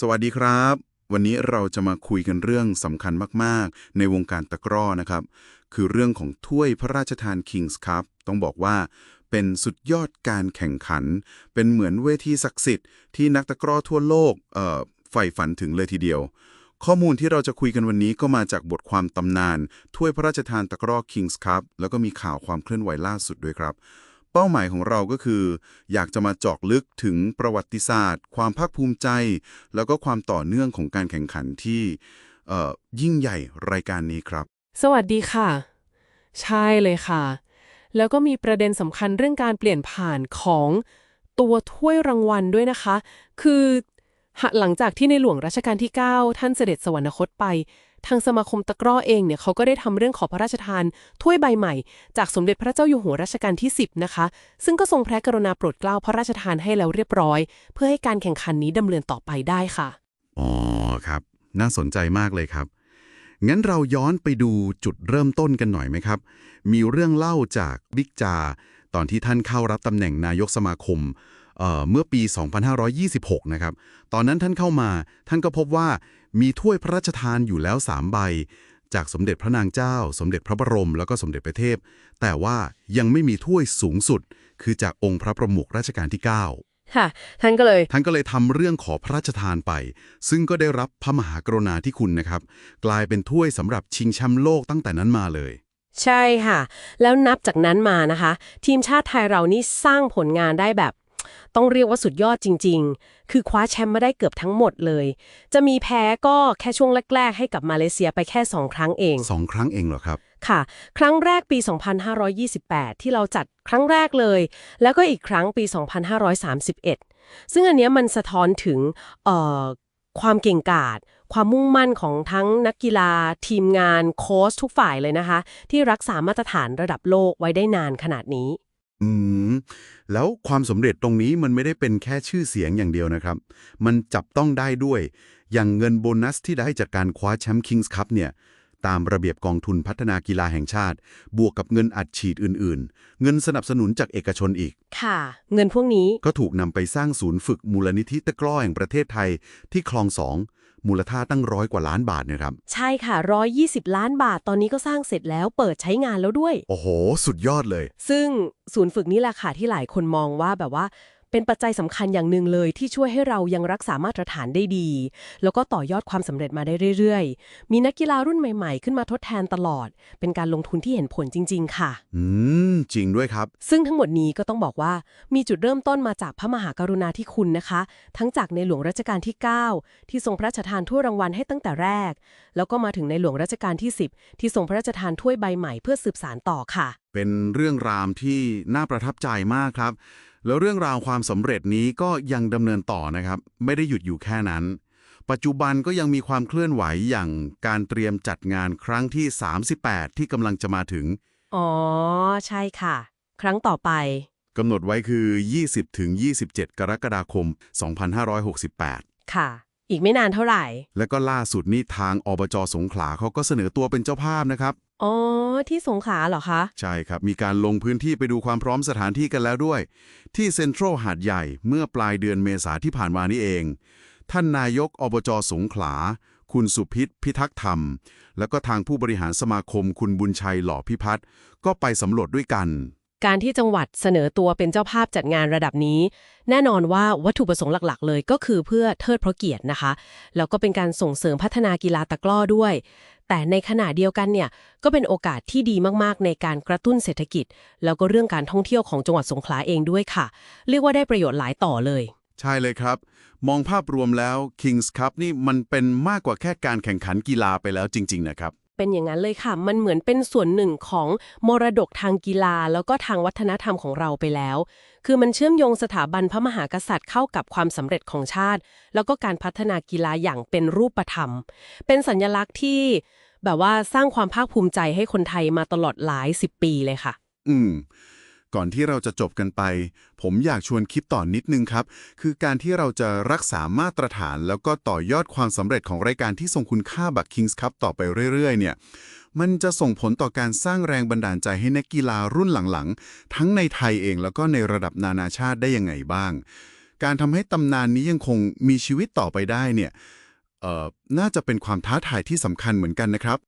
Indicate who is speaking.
Speaker 1: สวัสดีครับ วันนี้เราจะมาคุยกันเรื่องสำคัญมาก ๆ ในวงการตะกร้อนะครับ คือเรื่องของถ้วยพระราชทาน Kings Cup ต้องบอกว่าเป็นสุดยอดการแข่งขัน เป็นเหมือนเวทีศักดิ์สิทธิ์ที่นักตะกร้อทั่วโลกเอ่อใฝ่ฝันถึงเลยทีเดียว ข้อมูลที่เราจะคุยกันวันนี้ก็มาจากบทความตำนาน ถ้วยพระราชทานตะกร้อ Kings Cup แล้วก็มีข่าวความเคลื่อนไหวล่าสุดด้วยครับ เป้าหมายของเราก็คือ อยากจะมาเจาะลึกถึงประวัติศาสตร์ ความภาคภูมิใจ แล้วก็ความต่อเนื่องของการแข่งขันที่ยิ่งใหญ่รายการนี้ครับ
Speaker 2: สวัสดีค่ะ ใช่เลยค่ะ แล้วก็มีประเด็นสำคัญเรื่องการเปลี่ยนผ่านของตัวถ้วยรางวัลด้วยนะคะ คือ หลังจากที่ในหลวงรัชกาลที่ 9 ท่านเสด็จสวรรคตไป ทางสมาคมตะกร้อเองเนี่ยเขาก็ได้ทำเรื่องขอพระราชทานถ้วยใบใหม่ จากสมเด็จพระเจ้าอยู่หัวรัชกาลที่ 10 นะคะ ซึ่งก็ทรงพระกรุณาโปรดเกล้าพระราชทานให้แล้วเรียบร้อย เพื่อให้การแข่งขันนี้ดำเนินต่อไปได้ค่ะ
Speaker 1: อ๋อครับ น่าสนใจมากเลยครับ งั้นเราย้อนไปดูจุดเริ่มต้นกันหน่อยไหมครับ มีเรื่องเล่าจากบิ๊กจา ตอนที่ท่านเข้ารับตำแหน่งนายกสมาคม เอ่อเมื่อปี 2526 นะครับ ตอนนั้นท่านเข้ามา ท่านก็พบว่ามีถ้วยพระราชทานอยู่แล้ว 3 ใบ จากสมเด็จพระนางเจ้า สมเด็จพระบรม แล้วก็สมเด็จพระเทพ แต่ว่ายังไม่มีถ้วยสูงสุด คือจากองค์พระประมุขรัชกาลที่ 9
Speaker 2: ค่ะท่านก็เลย
Speaker 1: ท่านก็เลยทำเรื่องขอพระราชทานไป ซึ่งก็ได้รับพระมหากรุณาธิคุณนะครับ กลายเป็นถ้วยสำหรับชิงแชมป์โลกตั้งแต่นั้นมาเลย
Speaker 2: ใช่ค่ะ แล้วนับจากนั้นมานะคะ ทีมชาติไทยเรานี่สร้างผลงานได้แบบ ต้องเรียกว่าสุดยอดจริง ๆ คือคว้าแชมป์มาได้เกือบทั้งหมดเลย จะมีแพ้ก็แค่ช่วงแรก ๆ ให้กับมาเลเซียไปแค่ 2 ครั้งเอง
Speaker 1: สองครั้งเองเหรอครับ
Speaker 2: ค่ะ ครั้งแรกปี 2528 ที่เราจัดครั้งแรกเลย แล้วก็อีกครั้งปี 2531 ซึ่งอันเนี้ยมันสะท้อนถึงเอ่อความเก่งกาจความมุ่งมั่นของทั้งนักกีฬา ทีมงานโค้ชทุกฝ่ายเลยนะคะ ที่รักษามาตรฐานระดับโลกไว้ได้นานขนาดนี้
Speaker 1: อืม แล้วความสำเร็จตรงนี้มันไม่ได้เป็นแค่ชื่อเสียงอย่างเดียวนะครับ มันจับต้องได้ด้วย อย่างเงินโบนัสที่ได้จากการคว้าแชมป์คิงส์คัพเนี่ย ตามระเบียบกองทุนพัฒนากีฬาแห่งชาติ บวกกับเงินอัดฉีดอื่นๆ เงินสนับสนุนจากเอกชนอีก
Speaker 2: ค่ะ เงินพวกนี้
Speaker 1: ก็ถูกนำไปสร้างศูนย์ฝึกมูลนิธิตะกร้อแห่งประเทศไทยที่คลองสอง มูลค่าตั้งร้อยกว่าล้านบาทเนะครับ
Speaker 2: ใช่ค่ะ 120 ล้านบาทตอนนี้ก็สร้างเสร็จแล้วเปิดใช้งานแล้วด้วย
Speaker 1: โอ้โห สุดยอดเลย
Speaker 2: ซึ่งศูนย์ฝึกนี้แหละค่ะที่หลายคนมองว่าแบบว่า เป็นปัจจัยสำคัญอย่างหนึ่งเลยที่ช่วยให้เรายังรักษามาตรฐานได้ดี แล้วก็ต่อยอดความสำเร็จมาได้เรื่อย ๆ มีนักกีฬารุ่นใหม่ๆ ขึ้นมาทดแทนตลอด เป็นการลงทุนที่เห็นผลจริง ๆ ค่ะ
Speaker 1: อืม จริงด้วยครับ
Speaker 2: ซึ่งทั้งหมดนี้ก็ต้องบอกว่ามีจุดเริ่มต้นมาจากพระมหากรุณาธิคุณนะคะ ทั้งจากในหลวงรัชกาลที่ 9 ที่ทรงพระราชทานถ้วยรางวัลให้ตั้งแต่แรก แล้วก็มาถึงในหลวงรัชกาลที่ 10 ที่ทรงพระราชทานถ้วยใบใหม่เพื่อสืบสานต่อค่ะ
Speaker 1: เป็นเรื่องราวที่น่าประทับใจมากครับ แล้วเรื่องราวความสำเร็จนี้ก็ยังดำเนินต่อนะครับ ไม่ได้หยุดอยู่แค่นั้น ปัจจุบันก็ยังมีความเคลื่อนไหวอย่างการเตรียมจัดงานครั้งที่ 38 ที่กำลังจะมาถึง
Speaker 2: อ๋อ ใช่ค่ะ ครั้งต่อไป
Speaker 1: กำหนดไว้คือ 20-27 กรกฎาคม 2568
Speaker 2: ค่ะ อีกไม่นานเท่าไหร่
Speaker 1: และก็ล่าสุดนี้ทางอบจสงขลาเขาก็เสนอตัวเป็นเจ้าภาพนะครับ
Speaker 2: อ๋อ ที่สงขลาเหรอคะ
Speaker 1: ใช่ครับ มีการลงพื้นที่ไปดูความพร้อมสถานที่กันแล้วด้วย ที่เซ็นทรัลหาดใหญ่เมื่อปลายเดือนเมษาที่ผ่านมานี่เอง ท่านนายกอบจสงขลา คุณสุพิษพิทักษ์ธรรม แล้วก็ทางผู้บริหารสมาคมคุณบุญชัยหล่อพิพัฒน์ก็ไปสำรวจด้วยกัน
Speaker 2: การที่จังหวัดเสนอตัวเป็นเจ้าภาพจัดงานระดับนี้ แน่นอนว่าวัตถุประสงค์หลักๆ เลยก็คือเพื่อเทิดพระเกียรตินะคะแล้วก็เป็นการส่งเสริมพัฒนากีฬาตะกร้อด้วย แต่ในขณะเดียวกันเนี่ยก็เป็นโอกาสที่ดีมากๆ ในการกระตุ้นเศรษฐกิจ แล้วก็เรื่องการท่องเที่ยวของจังหวัดสงขลาเองด้วยค่ะ เรียกว่าได้ประโยชน์หลายต่อเลย
Speaker 1: ใช่เลยครับ มองภาพรวมแล้ว Kings Cup นี่มันเป็นมากกว่าแค่การแข่งขันกีฬาไปแล้วจริง ๆ นะครับ
Speaker 2: เป็นอย่างนั้นเลยค่ะ มันเหมือนเป็นส่วนหนึ่งของมรดกทางกีฬา แล้วก็ทางวัฒนธรรมของเราไปแล้ว คือมันเชื่อมโยงสถาบันพระมหากษัตริย์เข้ากับความสำเร็จของชาติ แล้วก็การพัฒนากีฬาอย่างเป็นรูปธรรม เป็นสัญลักษณ์ที่ แบบว่าสร้างความภาคภูมิใจให้คนไทยมาตลอดหลายสิบปีเลยค่ะ
Speaker 1: อืม ก่อนที่เราจะจบกันไป ผมอยากชวนคิดต่อนนิดนึงครับ คือการที่เราจะรักษามาตรฐาน แล้วก็ต่อยอดความสำเร็จของรายการที่ทรงคุณค่าแบบ Kings Cup ต่อไปเรื่อย ๆ เนี่ย มันจะส่งผลต่อการสร้างแรงบันดาลใจให้นักกีฬารุ่นหลังๆ ทั้งในไทยเองแล้วก็ในระดับนานาชาติได้ยังไงบ้าง การทำให้ตำนานนี้ยังคงมีชีวิตต่อไปได้เนี่ย น่าจะเป็นความท้าทายที่สำคัญเหมือนกันนะครับ